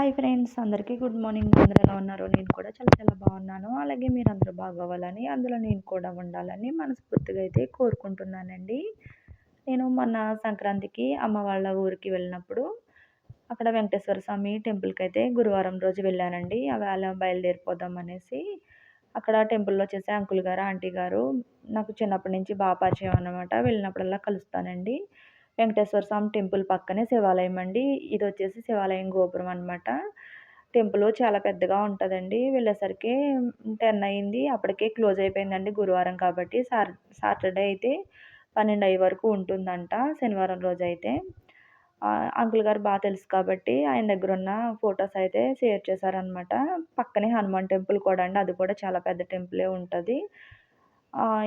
Hi friends అందరికీ good morning. అందరూ ఎలా ఉన్నారు? నేను కూడా చాలా చాలా బాగున్నాను. అలాగే మీరు అందరూ బాగోవాలని అందులో నేను కూడా ఉండాలని మనస్ఫూర్తిగా అయితే కోరుకుంటున్నానండి. నేను మొన్న సంక్రాంతికి అమ్మ వాళ్ళ ఊరికి వెళ్ళినప్పుడు అక్కడ వెంకటేశ్వర స్వామి టెంపుల్కి అయితే గురువారం రోజు వెళ్ళానండి. అవేళ బయలుదేరిపోదాం అనేసి అక్కడ టెంపుల్లో వచ్చేసి అంకుల్ గారు ఆంటీ గారు నాకు చిన్నప్పటి నుంచి బాగా పరిచయం అనమాట వెళ్ళినప్పుడల్లా కలుస్తానండి. వెంకటేశ్వర స్వామి టెంపుల్ పక్కనే శివాలయం అండి. ఇది వచ్చేసి శివాలయం గోపురం అనమాట టెంపుల్ చాలా పెద్దగా ఉంటుందండి. వెళ్ళేసరికి టెన్ అయింది. అప్పటికే క్లోజ్ అయిపోయిందండి గురువారం కాబట్టి. సార్ సాటర్డే అయితే పన్నెండు అయ్యే వరకు ఉంటుందంట శనివారం రోజు అయితే. అంకుల్ గారు బాగా తెలుసు కాబట్టి ఆయన దగ్గర ఉన్న ఫొటోస్ అయితే షేర్ చేశారనమాట పక్కనే హనుమాన్ టెంపుల్ కూడా అండి. అది కూడా చాలా పెద్ద టెంపులే ఉంటుంది.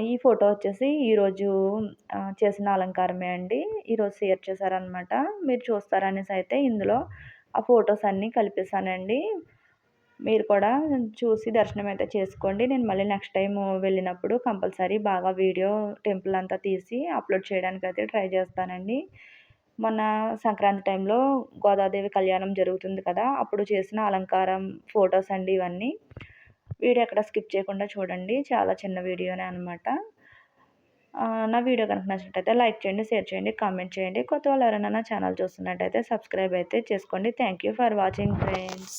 ఈ ఫోటో వచ్చేసి ఈరోజు చేసిన అలంకారమే అండి. ఈరోజు షేర్ చేశారనమాట మీరు చూస్తారనేసి అయితే ఇందులో ఆ ఫొటోస్ అన్నీ కలిపేశానండి. మీరు కూడా చూసి దర్శనం అయితే చేసుకోండి. నేను మళ్ళీ నెక్స్ట్ టైం వెళ్ళినప్పుడు కంపల్సరీ బాగా వీడియో టెంపుల్ అంతా తీసి అప్లోడ్ చేయడానికి అయితే ట్రై చేస్తానండి. మొన్న సంక్రాంతి టైంలో గోదాదేవి కళ్యాణం జరుగుతుంది కదా అప్పుడు చేసిన అలంకారం ఫొటోస్ అండి ఇవన్నీ. వీడియో ఎక్కడ స్కిప్ చేయకుండా చూడండి. చాలా చిన్న వీడియోనే అనమాట నా వీడియో కనుక నచ్చినట్టయితే లైక్ చేయండి షేర్ చేయండి కామెంట్ చేయండి. కొత్త వాళ్ళు ఎవరైనా నా ఛానల్ చూస్తున్నట్టయితే సబ్స్క్రైబ్ అయితే చేసుకోండి. Thank you for watching friends.